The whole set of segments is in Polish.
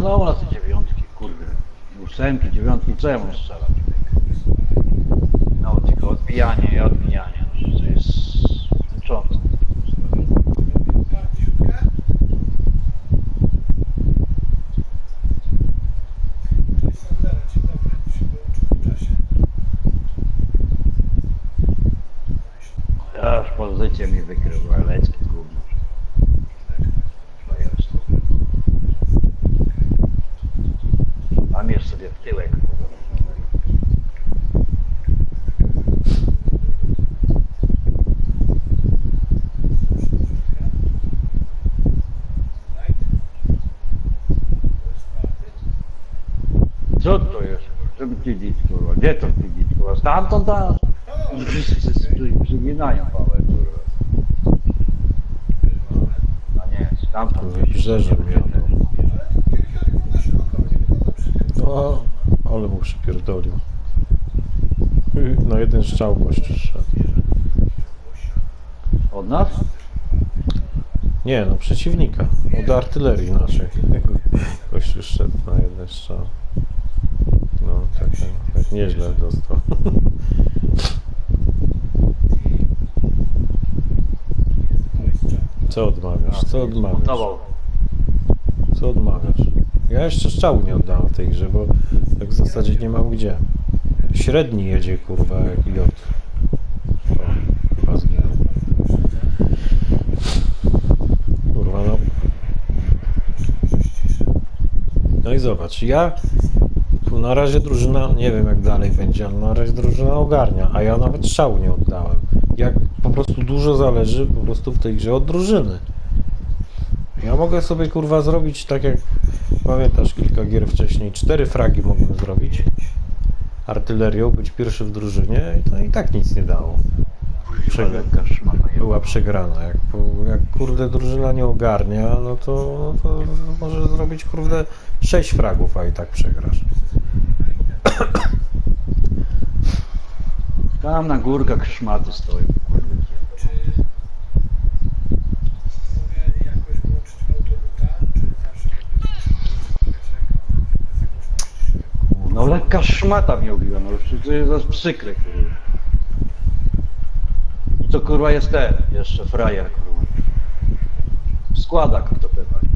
znowu na te dziewiątki, kurde. Ósemki, dziewiątki, co ja mam strzelać? No, tylko odbijanie i odbijanie, no, to jest męczące. Ja już pozycję mi wykrył, ale gówno. Tyłek. Co to jest? Żeby ci dzić, kurwa? Gdzie to dzić, kurwa? Stamtąd da? Wszyscy przy- przyginają pałę, kurwa. A nie, stamtąd. Wybrzeże mnie. O, ale mu przypierdolił. Na jeden strzał szedł. Od nas? Nie, no przeciwnika. Od artylerii naszej. Gościu szedł na jeden strzał. No, tak, tak, tak nieźle dostał. Co odmawiasz? Co odmawiasz? Co odmawiasz? Ja jeszcze strzału nie oddałem w tej grze, bo tak w zasadzie nie mam gdzie. Średni jedzie, kurwa, jak idiot. Kurwa, no. No i zobacz, ja tu na razie drużyna, nie wiem jak dalej będzie, ale na razie drużyna ogarnia, a ja nawet strzału nie oddałem. Jak po prostu dużo zależy po prostu w tej grze od drużyny. Ja mogę sobie kurwa zrobić tak jak pamiętasz kilka gier wcześniej, cztery fragi mogłem zrobić artylerią, być pierwszy w drużynie i to i tak nic nie dało. Była przegrana. Jak, jak kurde drużyna nie ogarnia, no to, no to może zrobić kurde 6 fragów, a i tak przegrasz. Tam na górkach szmaty stoją. Lekka szmata mnie ubiła, no już to jest przykre, kurwa. I to kurwa jest ten, jeszcze frajer, kurwa. Składak to pewnie.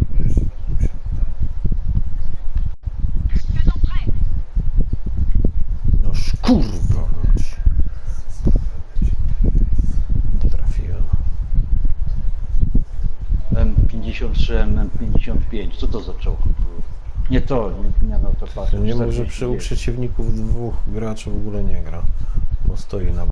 No kurwa. Nie trafiłem. M53, M55, co to za czołg? Nie to, nie, nie no to patrz. Nie mów, że przy, u przeciwników dwóch graczy w ogóle nie gra. Bo stoi na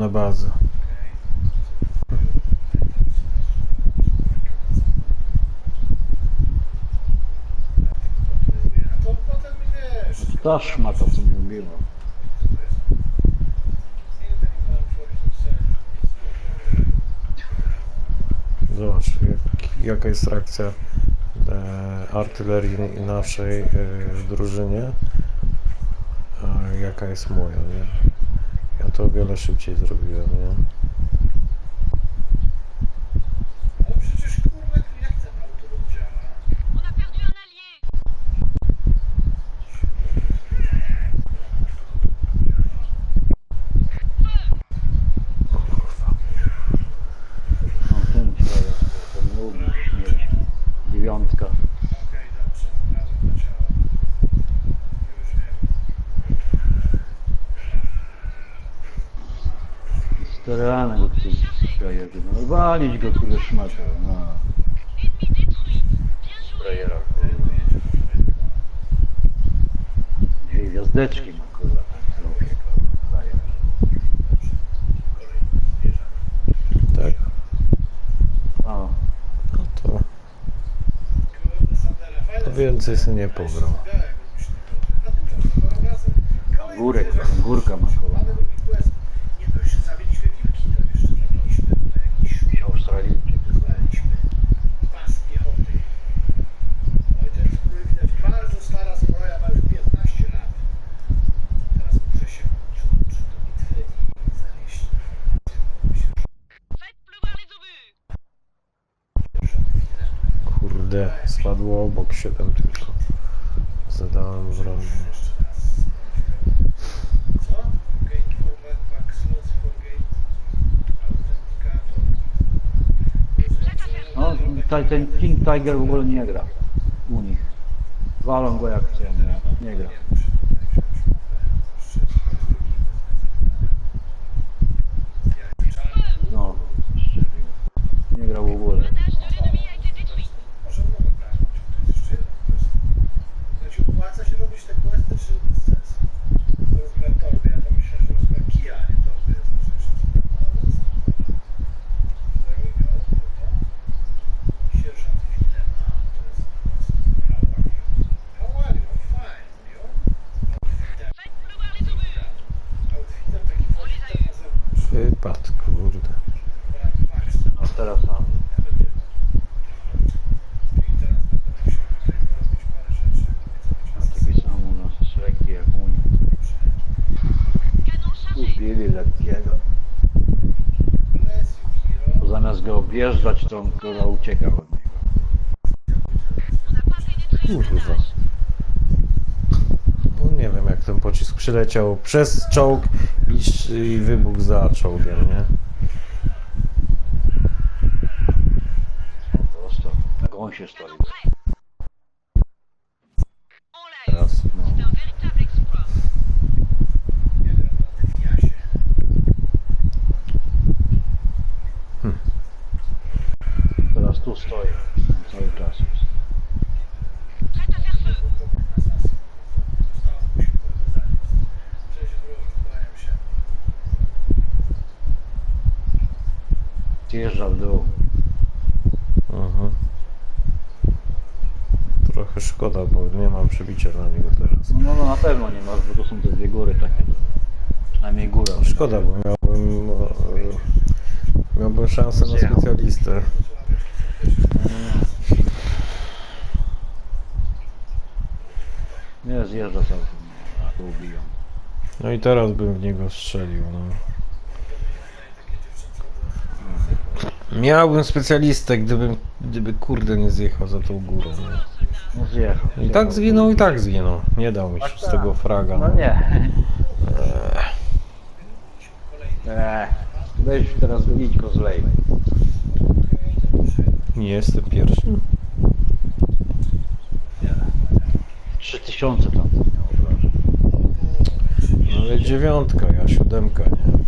na bazę. A to potem wiesz. Ta szmata, co mnie ubiła. Zobacz, jak, jaka jest reakcja e, artylerii naszej e, drużynie, a jaka jest moja, nie? Ja to o wiele szybciej zrobiłem, nie? Ale przecież kurwa, jak ten autolot działa? On a perdu un allié No ten frajer, ten lubi śmieć. Dziewiątka. Okej, dobrze, razem na ciało. Już Sterealne go tu frajerzy. No walić go, kurde szmatę. No. Ennemi détruit Bien joué Frajera, kurwa. Zdeczki ma kurwa. tak. Tak? No, No to, to więcej sobie nie pograł. górek, górka ma kurwa. Spadło obok 7 tylko. Zadałem authenticator. No, ten King Tiger w ogóle nie gra u nich. Walą go jak chcą, nie, nie gra. Ma taki sam u nas lekki jak u nich. Kupili lekkiego. Zamiast go objeżdżać, to on kurwa uciekał od niego. Kurwa. No nie wiem jak ten pocisk przyleciał przez czołg i, i wybuchł za czołgiem, nie? Prosto. Jak on się stoi. Canon prêt On l'a eu Teraz. No. C'est un véritable exploit. Ja gram na Defiasie. Teraz tu stoi. Cały czas jest. Prête à faire feu Chłopak na sasy. Zostało mu się kurde zaniósł. Cześć wróż, kłaniam się. Zjeżdża w dół. Szkoda, bo nie mam przebicia na niego teraz. No, no, no na pewno nie masz, bo to są te dwie góry takie. Przynajmniej góra. Szkoda, bo miałbym, e, miałbym szansę na specjalistę. Nie, zjeżdża całkiem. A tu ubiją. No i teraz bym w niego strzelił, no. Miałbym specjalistę, gdybym, gdyby kurde nie zjechał za tą górę. No zjechał. I tak zginął, i tak zginął. Nie dał mi Tak, z tego fraga. No nie. Eee, weź teraz idź go zlej. Nie jestem pierwszy. Trzy tysiące tam miał obrażeń. No ale dziewiątka, ja siódemka, nie?